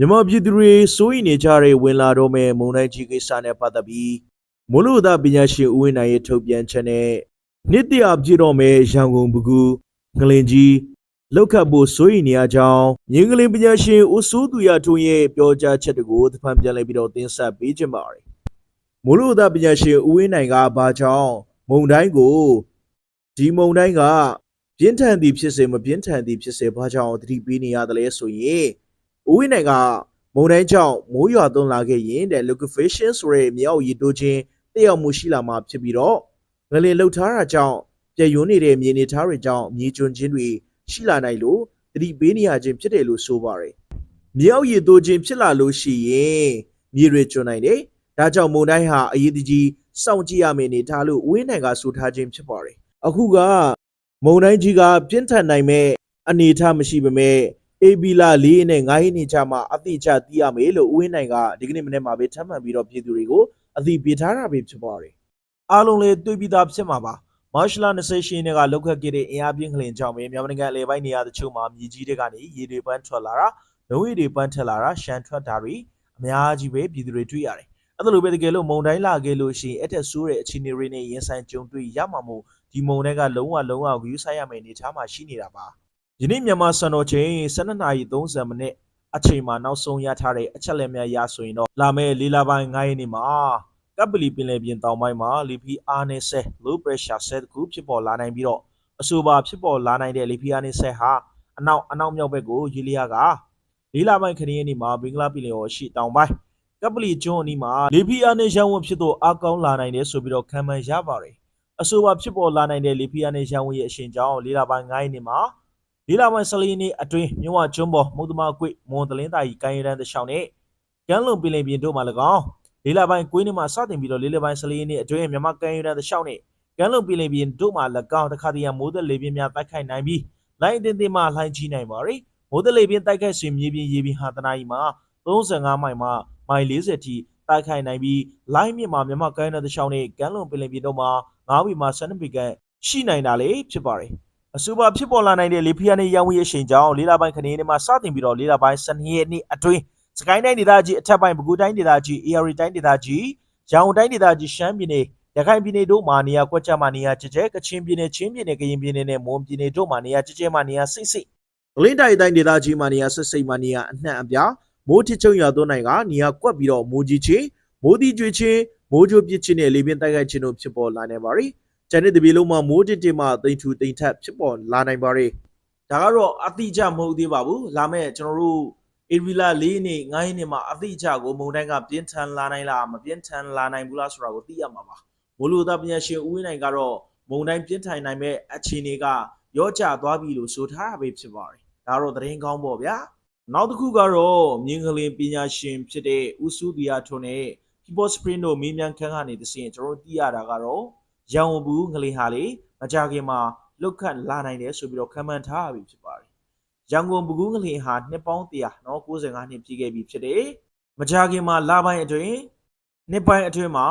မြန်မာပြည်သူတွေစိုးရိမ်နေကြတဲ့ဝင်လာတော့မဲ့မုံတိုင်းကြီးကိစ္စနဲ့ပတ်သက်ပြီးမိုးလေဝသပညာရှင်ဦးဝင်းနိုင်ရဲ့ထုတ်ပြန်ချက်နဲ့နှစ်တရာပြည့်တော့မဲ့ရန်ကုန်ပကူငလင်ကြီးလောက်ခတ်ဖို့စိုးရိမ်နေရကြောင်းမြင်းကလေးပညာရှင်ဦးစိုးသူရထွန်းရဲ့ပြောကြားချက်တွေကိုသဖန်ပြန်လည်ပြီးတော့တင်ဆက်ပေးကြပါရစေမိုးလေဝသပညာရှင်ဦးဝင်းနိုင်ကဘာကြောင့်မုံတိုင်းကိုဒီမုံတိုင်းကပြင်းထန်သည်ဖြစ်စေမပြင်းထန်သည်ဖြစ်စေဘာကြောင့်သတိပေးနေရတယ်လဲဆိုရင် ဦးဝင်းနိုင်ကမုန်တိုင်းကြောင့်မိုးရွာသွန်းလာခဲ့ရင်တဲ့ liquefaction ဆိုတဲ့မြေအောက်ရည်တိုးခြင်းတက်ရောက်မှုရှိလာမှာဖြစ်ပြီးတော့ငလင်လှုပ်ထားတာကြောင့်ပြည့်ယွန်းနေတဲ့မြေနေသားတွေကြောင့်မြေကျွန်းခြင်းတွေရှိလာနိုင်လို့တတိပေးနေရခြင်းဖြစ်တယ်လို့ဆိုပါတယ်။မြေအောက်ရည်တိုးခြင်းဖြစ်လာလို့ရှိရင်မြေတွေကျွန်းနိုင်တယ်။ဒါကြောင့်မုန်တိုင်းဟာအရေးတကြီးစောင့်ကြည့်ရမယ့်အနေထားလို့ဦးဝင်းနိုင်ကဆိုထားခြင်းဖြစ်ပါတယ်။အခုကမုန်တိုင်းကြီးကပြင်းထန်နိုင်မဲ့အနေအထားမရှိပေမဲ့ အေဘီလာ၄နဲ့9ရက်နေကြမှာအတိအကျသိရမယ်လို့ဦးဝင်းနိုင်ကဒီကနေ့မနေ့မှာပဲထပ်မံပြီးတော့ပြည်သူတွေကိုအသိပေးထားတာပဲဖြစ်ပါတယ်။အားလုံးလည်းတွေ့ပြီးသားဖြစ်မှာပါ။မတ်လ28ရက်နေ့ကလောက်ခတ်ခဲ့တဲ့အင်အားပြင်းခလင်ကြောင့်ပဲမြန်မာနိုင်ငံအလဲပိုင်းနေရာတချို့မှာမြေကြီးတွေကနေရေတွေပန်းထွက်လာတာ၊လုံရီတွေပန်းထက်လာတာ၊ရှမ်းထွက်တာတွေအများကြီးပဲပြည်သူတွေတွေ့ရတယ်။အဲ့ဒါလိုပဲတကယ်လို့မုံတိုင်းလာခဲ့လို့ရှိရင်အဲ့ထက်ဆိုးတဲ့အခြေအနေတွေနဲ့ရင်ဆိုင်ကြုံတွေ့ရမှာမို့ဒီမုံတိုင်းကလုံးဝလုံးဝဂရုစိုက်ရမယ့်အနေအထားမှာရှိနေတာပါ။ ယနေ့မြန်မာစံတော်ချိန်12:30မိနစ်အချိန်မှာနောက်ဆုံးရထားတဲ့အချက်လက်များရဆိုရင်တော့လာမယ့်လေးလပိုင်း9ရက်နေ့မှာကပ်ပလီပင်လယ်ပြင်တောင်ပိုင်းမှာလီဖီအားနဲ့ဆက် low pressure set တစ်ခုဖြစ်ပေါ်လာနိုင်ပြီးတော့အဆိုပါဖြစ်ပေါ်လာနိုင်တဲ့လီဖီအားနဲ့ဆက်ဟာအနောက်အနောက်မြောက်ဘက်ကိုရေလျားကလေးလပိုင်းခရီးရက်နေ့မှာဘင်္ဂလားပင်လယ်ော်ရှိတောင်ပိုင်းကပ်ပလီကျွန်းအနီးမှာလီဖီအားနဲ့ရောင်းဝယ်ဖြစ်တော့အကောင်းလာနိုင်တယ်ဆိုပြီးတော့ခံမှန်းရပါတယ်အဆိုပါဖြစ်ပေါ်လာနိုင်တဲ့လီဖီအားနဲ့ရောင်းဝယ်ရဲ့အရှင်ကြောင့်လေးလပိုင်း9ရက်နေ့မှာ လေးလာပိုင်း14ရက်နေ့အတွင်းမြဝကျွန်းပေါ်မုဒ္ဓမာကွေမွန်တလင်းသားကြီးကိုင်းရန်တရှောင်းနဲ့ကမ်းလွန်ပင်လယ်ပြင်တို့မှာ၎င်းလေးလာပိုင်းကွေးနေ့မှာစတင်ပြီးတော့လေးလာပိုင်း14ရက်နေ့အတွင်းမြမကိုင်းရန်တရှောင်းနဲ့ကမ်းလွန်ပင်လယ်ပြင်တို့မှာ၎င်းတခါတည်းရမိုးသက်လေပြင်းများတိုက်ခိုက်နိုင်ပြီးလိုင်းအတင်းတင်းမှလှိုင်းကြီးနိုင်ပါရယ်မိုးသက်လေပြင်းတိုက်ခိုက်ဆွေမြေပြင်ရေပြင်ဟာတနာရီမှာ35မိုင်မှမိုင်40ထိတိုက်ခိုက်နိုင်ပြီးလိုင်းမြင့်မှာမြမကိုင်းရန်တရှောင်းနဲ့ကမ်းလွန်ပင်လယ်ပြင်တို့မှာ9ဝီမှ12ပီကန်ရှိနိုင်တာလေဖြစ်ပါတယ် အဆိုပါဖြစ်ပေါ်လာနိုင်တဲ့လေဖီယာနဲ့ရောင်းဝယ်ရရှိန်ကြောင်းလေးလပိုင်းခဏင်းနဲ့မှစတင်ပြီးတော့လေးလပိုင်း12ရက်နေ့အတွင်းစကိုင်းတိုင်းဒေသကြီးအထက်ပိုင်းပဲခူးတိုင်းဒေသကြီး AR တိုင်းဒေသကြီးရောင်တိုင်းဒေသကြီးရှမ်းပြည်နယ်ရခိုင်ပြည်နယ်တို့မှာနေရာကွက်ကျမှနေရာကျကျကချင်ပြည်နယ်ချင်းပြည်နယ်ကရင်ပြည်နယ်နဲ့မွန်ပြည်နယ်တို့မှာနေရာကျကျမှနေရာစိတ်စိတ်လင်းတိုင်းတိုင်းဒေသကြီးမှာနေရာဆက်စိတ်မှနေရာအနှံ့အပြားမိုးထစ်ချုံရွာသွန်းနိုင်ကနေရာကွက်ပြီးတော့မိုးကြီးချင်းမိုးတီကျွေချင်းမိုးကြိုပစ်ချင်းနဲ့လေပြင်းတိုက်ခိုက်ခြင်းတို့ဖြစ်ပေါ်လာနေပါရီ ကျန်တဲ့တပြေလုံးမှာမိုးတစ်တစ်မှတိမ်ထူတိမ်ထက်ဖြစ်ပေါ်လာနိုင်ပါ रे ဒါကတော့အတိအကျမဟုတ်သေးပါဘူးလာမဲ့ကျွန်တော်တို့အေဗီလာ၄နှစ်၅နှစ်မှာအတိအကျကိုမုံတိုင်းကပြင်းထန်လာနိုင်လားမပြင်းထန်လာနိုင်ဘူးလားဆိုတာကိုသိရမှာပါမိုးလေဝသပညာရှင်ဦးဝင်းနိုင်ကတော့မုံတိုင်းပြင်းထန်နိုင်မဲ့အခြေအနေကရော့ကျသွားပြီလို့ဆိုထားတာပဲဖြစ်ပါတယ်ဒါကတော့သတင်းကောင်းပေါ့ဗျာနောက်တစ်ခုကတော့မြင်းကလေးပညာရှင်ဖြစ်တဲ့ဦးစုဒီယာထွန်းနဲ့ People Spring တို့မေးမြန်းခန်းကနေတစင်ကျွန်တော်တို့သိရတာကတော့ ရန်ကုန်ဘူးငလင်ဟာလေမကြခင်မှာလုတ်ခတ်လာနိုင်တယ်ဆိုပြီးတော့ခံမှန်းထားရပြီဖြစ်ပါတယ်။ရန်ကုန်ဘူးငလင်ဟာနှစ်ပေါင်း100နော်95နှစ်ပြည့်ခဲ့ပြီဖြစ်တယ်။မကြခင်မှာလပိုင်းအတွင်းနှစ်ပိုင်းအတွင်းမှာ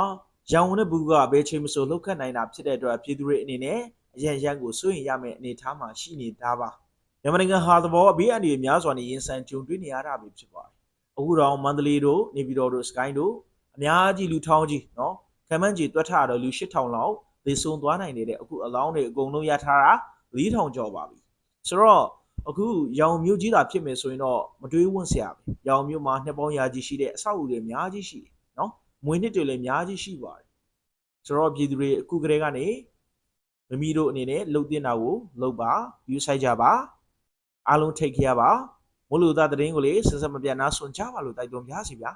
ရန်ကုန်နဲ့ဘူးကဘယ်ချိန်မဆိုလုတ်ခတ်နိုင်တာဖြစ်တဲ့အတွက်ပြည်သူတွေအနေနဲ့အရန်ရန်ကိုစိုးရင်ရမယ့်အနေအထားမှာရှိနေတာပါ။မြန်မာနိုင်ငံဟာသဘောအဘေးအန္တရာယ်များစွာနဲ့ရင်ဆိုင်ကြုံတွေ့နေရတာပဲဖြစ်ပါတယ်။အခုတော့မန္တလေးတို့နေပြည်တော်တို့စကိုင်းတို့အများကြီးလူထောင်းကြီးနော်ခံမှန်းကြီးတွက်ထရတော့လူ8000လောက် သေဆုံးသွားနိုင်နေတဲ့အခုအလောင်းတွေအကုန်လုံးရထားတာ4000ကျော်ပါပြီဆိုတော့အခုရောင်မြို့ကြီးတာဖြစ်မယ်ဆိုရင်တော့မတွေးဝန့်စရာပဲရောင်မြို့မှာနှစ်ပေါင်းရာကြီးရှိတဲ့အဆောက်အဦတွေအများကြီးရှိတယ်နော်မွေနှစ်တွေလည်းအများကြီးရှိပါတယ်ဆိုတော့ပြည်သူတွေအခုကတည်းကနေမမီတို့အနေနဲ့လှုပ်တင်တာကိုလှုပ်ပါယူဆိုင်ကြပါအားလုံးထိတ်ခရပါမို့လို့သားသတင်းကိုလေဆက်ဆက်မပြတ်နားဆွန်ကြပါလို့တိုက်တွန်းပြစီဗျာ